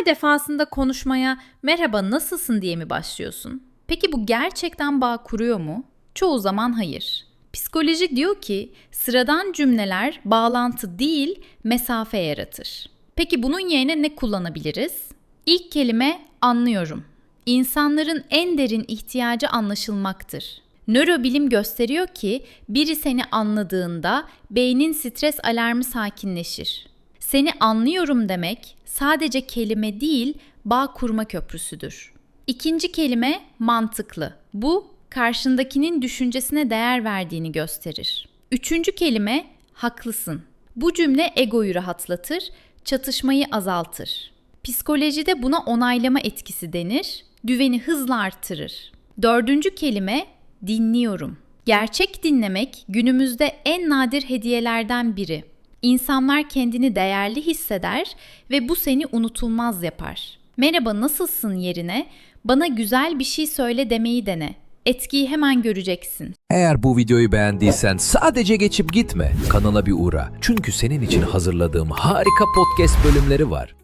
Her defasında konuşmaya merhaba nasılsın diye mi başlıyorsun? Peki bu gerçekten bağ kuruyor mu? Çoğu zaman hayır. Psikoloji diyor ki sıradan cümleler bağlantı değil mesafe yaratır. Peki bunun yerine ne kullanabiliriz? İlk kelime anlıyorum. İnsanların en derin ihtiyacı anlaşılmaktır. Nörobilim gösteriyor ki biri seni anladığında beynin stres alarmı sakinleşir. Seni anlıyorum demek sadece kelime değil, bağ kurma köprüsüdür. İkinci kelime mantıklı. Bu karşındakinin düşüncesine değer verdiğini gösterir. Üçüncü kelime haklısın. Bu cümle egoyu rahatlatır, çatışmayı azaltır. Psikolojide buna onaylama etkisi denir, güveni hızla artırır. Dördüncü kelime dinliyorum. Gerçek dinlemek günümüzde en nadir hediyelerden biri. İnsanlar kendini değerli hisseder ve bu seni unutulmaz yapar. Merhaba nasılsın yerine bana güzel bir şey söyle demeyi dene. Etkiyi hemen göreceksin. Eğer bu videoyu beğendiysen sadece geçip gitme. Kanala bir uğra. Çünkü senin için hazırladığım harika podcast bölümleri var.